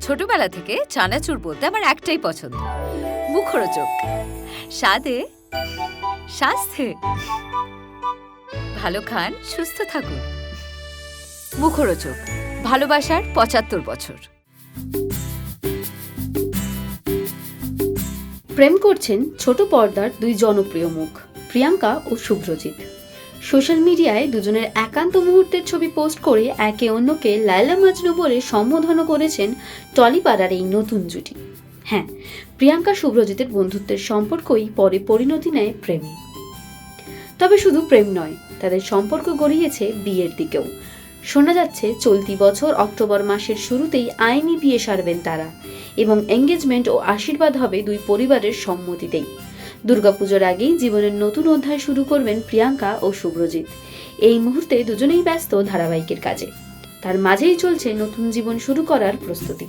ছোটবেলা থেকে চানাচুর বলতে আমার একটাই পছন্দ। মুখরোচক। স্বাদে, স্বাস্থ্যে। ভালো খান, সুস্থ থাকুন। মুখরোচক। ভালোবাসার পঁচাত্তর বছর। প্রেম করছেন ছোট পর্দার দুই জনপ্রিয় মুখ, প্রিয়াঙ্কা ও শুভ্রজিৎ। সোশ্যাল মিডিয়ায় দুজনের একান্ত মুহূর্তের ছবি পোস্ট করে একে অন্যকে লায়লা মাজনু বলে সম্বোধন করেছেন টলিপাড়ার এই নতুন জুটি। হ্যাঁ প্রিয়াঙ্কা শুভ্রজিতের বন্ধুত্বের সম্পর্কই পরে পরিণতি নেয় প্রেমে। তবে শুধু প্রেম নয়, তাদের সম্পর্ক গড়িয়েছে বিয়ের দিকেও। শোনা যাচ্ছে, চলতি বছর অক্টোবর মাসের শুরুতেই আইনি বিয়ে সারবেন তারা এবং এঙ্গেজমেন্ট ও আশীর্বাদ হবে দুই পরিবারের সম্মতিতেই। দুর্গাপুজোর আগেই জীবনের নতুন অধ্যায় শুরু করবেন প্রিয়াঙ্কা ও শুভ্রজিৎ। এই মুহূর্তে দুজনেই ব্যস্ত ধারাবাহিকের কাজে। তার মাঝেই চলছে নতুন জীবন শুরু করার প্রস্তুতি।